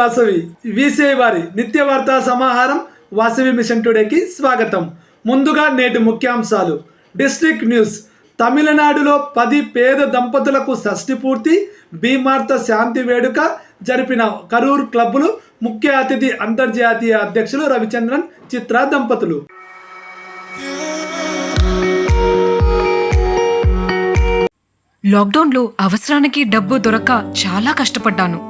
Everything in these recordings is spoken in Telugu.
వాసవి విసిఐ వారి నిత్య వార్తా సమాహారం వాసవి మిషన్ టుడేకి స్వాగతం. ముందుగా నేటి ముఖ్యాంశాలు. District news. తమిళనాడులో పది పేద దంపతులకు షష్టి పూర్తి భీమార్త శాంతి వేడుక జరిపిన కరూర్ క్లబ్బులు ముఖ్య అతిథి అంతర్జాతీయ అధ్యక్షులు రవిచంద్రన్ చిత్ర దంపతులు. లాక్డౌన్లో అవసరానికి డబ్బు దొరక్క చాలా కష్టపడ్డాను.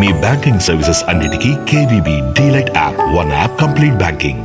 మీ బ్యాంకింగ్ సర్వీసెస్ అన్నిటికీ KVB DLite app one app complete banking.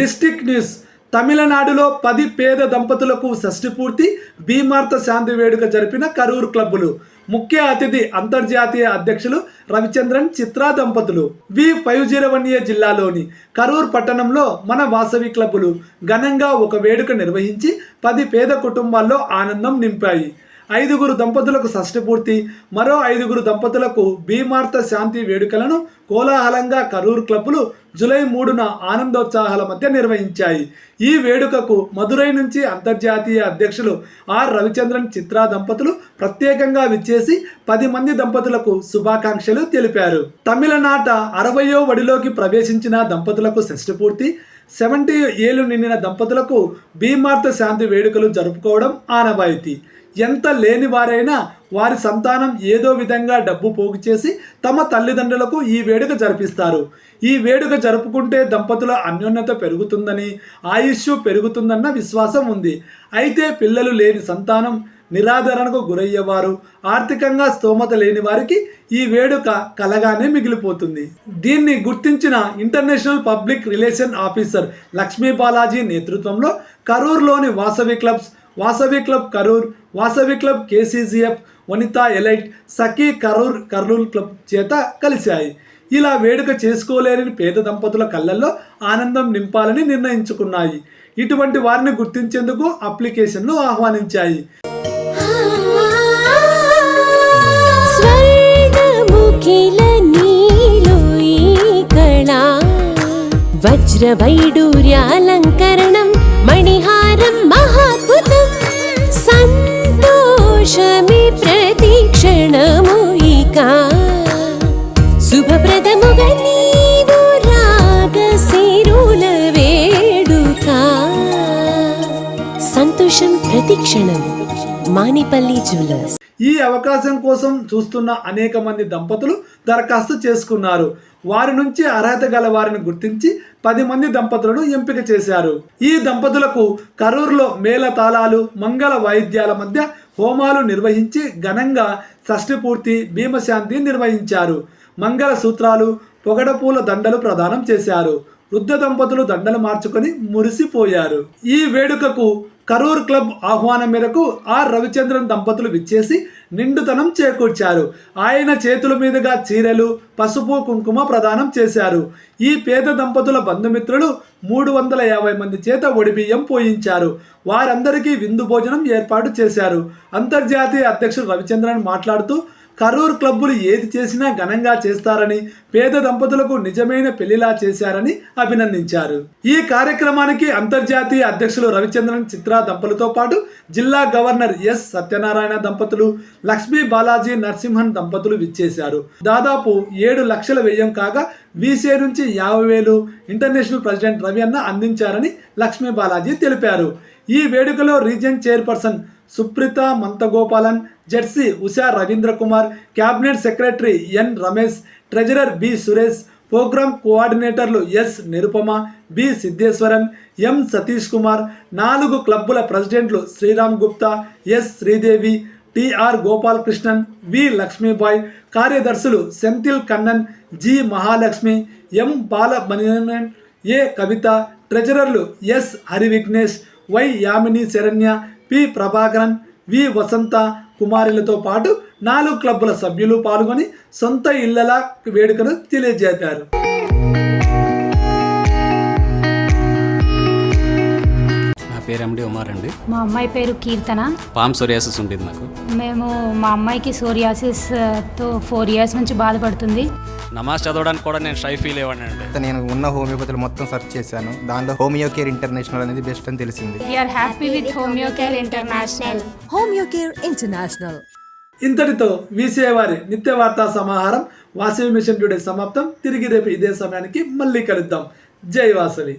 District news. తమిళనాడులో పది పేద దంపతులకు షష్టి పూర్తి. భీమార్త శాంతి వేడుక జరిపిన కరూర్ క్లబ్బులు. ముఖ్య అతిథి అంతర్జాతీయ అధ్యక్షులు రవిచంద్రన్ చిత్రా దంపతులు. V five zero one A జిల్లాలోని కరూర్ పట్టణంలో మన వాసవి క్లబ్బులు ఘనంగా ఒక వేడుక నిర్వహించి పది పేద కుటుంబాల్లో ఆనందం నింపాయి. ఐదుగురు దంపతులకు షష్టిపూర్తి మరో ఐదుగురు దంపతులకు భీమార్త శాంతి వేడుకలను కోలాహలంగా కరూర్ క్లబ్లు జూలై మూడున ఆనందోత్సాహాల మధ్య నిర్వహించాయి. ఈ వేడుకకు మదురై నుంచి అంతర్జాతీయ అధ్యక్షులు ఆర్ రవిచంద్రన్ చిత్రా దంపతులు ప్రత్యేకంగా విచ్చేసి పది మంది దంపతులకు శుభాకాంక్షలు తెలిపారు. తమిళనాట అరవయో వడిలోకి ప్రవేశించిన దంపతులకు షష్ఠి పూర్తి సెవెంటీ ఏళ్ళు నిండిన దంపతులకు భీమార్త శాంతి వేడుకలు జరుపుకోవడం ఆనవాయితీ. ఎంత లేని వారైనా వారి సంతానం ఏదో విధంగా డబ్బు పోగు చేసి తమ తల్లిదండ్రులకు ఈ వేడుక జరిపిస్తారు. ఈ వేడుక జరుపుకుంటే దంపతుల అన్యోన్యత పెరుగుతుందని ఆయుష్ పెరుగుతుందన్న విశ్వాసం ఉంది. అయితే పిల్లలు లేని సంతానం నిరాదరణకు గురయ్యేవారు ఆర్థికంగా స్తోమత లేని వారికి ఈ వేడుక కలగానే మిగిలిపోతుంది. దీన్ని గుర్తించిన international public relation officer Lakshmi Balaji నేతృత్వంలో కరూర్లోని Vasavi clubs Vasavi club Karur Vasavi club KCGF Vanitha elite Sakhi Karur Kurnool club చేత కలిశాయి. ఇలా వేడుక చేసుకోలేని పేద దంపతుల కళ్ళల్లో ఆనందం నింపాలని నిర్ణయించుకున్నాయి. ఇటువంటి వారిని గుర్తించేందుకు అప్లికేషన్లు ఆహ్వానించాయి. స్వర్గముఖిల నీలో వజ్రవైడూర్యాలంకరణం మణిహారం మహాద్భుతం. సంతోషమి ప్రతి క్షణము ఇక. శుభప్రదముగా నీవు రాగశిరుల వేడుక. సంతోషం ప్రతి క్షణం. మానిపల్లి జ్యువెలర్స్. ఈ అవకాశం కోసం చూస్తున్న అనేక మంది దంపతులు దరఖాస్తు చేసుకున్నారు. వారి నుంచి అర్హత గల వారిని గుర్తించి పది మంది దంపతులను ఎంపిక చేశారు. ఈ దంపతులకు కరూరులో మేళ తాళాలు మంగళ వాయిద్యాల మధ్య హోమాలు నిర్వహించి ఘనంగా షష్ఠి పూర్తి భీమశాంతి నిర్వహించారు. మంగళ సూత్రాలు పొగడపూల దండలు ప్రదానం చేశారు. వృద్ధ దంపతులు దండలు మార్చుకొని మురిసిపోయారు. ఈ వేడుకకు కరూర్ క్లబ్ ఆహ్వానం మేరకు ఆర్ రవిచంద్రన్ దంపతులు విచ్చేసి నిండుతనం చేకూర్చారు. ఆయన చేతుల మీదుగా చీరలు పసుపు కుంకుమ ప్రదానం చేశారు. ఈ పేద దంపతుల బంధుమిత్రులు మూడు వందల యాభై మంది చేత ఒడిబియ్యం పోయించారు. వారందరికీ విందు భోజనం ఏర్పాటు చేశారు. అంతర్జాతీయ అధ్యక్షుడు రవిచంద్రన్ మాట్లాడుతూ కరూర్ క్లబ్బులు ఏది చేసినా ఘనంగా చేస్తారని పేద దంపతులకు నిజమైన పెళ్ళిలా చేశారని అభినందించారు. ఈ కార్యక్రమానికి అంతర్జాతీయ అధ్యక్షులు రవిచంద్రన్ చిత్రా దంపతులతో పాటు జిల్లా గవర్నర్ ఎస్ సత్యనారాయణ దంపతులు లక్ష్మీ బాలాజీ నరసింహన్ దంపతులు విచ్చేశారు. దాదాపు ఏడు లక్షల వ్యయం కాగా వీసీ నుంచి యాభై వేలు ఇంటర్నేషనల్ ప్రెసిడెంట్ రవి అన్న అందించారని లక్ష్మీ బాలాజీ తెలిపారు. ఈ వేడుకలో region chairperson Supreetha Manthagopalan Jersey Usha Ravindra Kumar cabinet secretary N Ramesh treasurer B Suresh programme కోఆర్డినేటర్లు S Nirupama B Siddheswaran M Satish Kumar నాలుగు క్లబ్బుల ప్రెసిడెంట్లు Sriram Gupta S Sridevi TR Gopalakrishnan V Lakshmibai కార్యదర్శులు Senthil Kannan G Mahalakshmi M Balamanian A Kavitha ట్రెజరర్లు S Hari Vignesh Y Yamini Saranya P Prabhakaran V Vasantha కుమారులతో పాటు నాలుగు క్లబ్బుల సభ్యులు పాల్గొని సొంత ఇళ్ళల వేడుకను తెలియజేశారు నా పేరు ఎండి ఉమార్ అండి. మా అమ్మాయి పేరు కీర్తన. పామ్ సోరియాసిస్ ఉంటుంది నాకు మేము మా అమ్మాయికి సోరియాసిస్తో ఫోర్ ఇయర్స్ నుంచి బాధపడుతుంది. నమాజ్ చదవడానికి కూడా నేను షై ఫీల్ అయ్యాను నేను ఉన్న హోమియోపతిలో మొత్తం సెర్చ్ చేశాను. దానిలో హోమియో కేర్ ఇంటర్నేషనల్ అనేది బెస్ట్ అని తెలిసింది. We are happy with Homeo Care International. ఇంతటితో వీసీఐ వారి నిత్య వార్తా సమాహారం వాసవి మిషన్ టుడే సమాప్తం. తిరిగి రేపు ఇదే సమయానికి మళ్ళీ కలుద్దాం. జై వాసవి.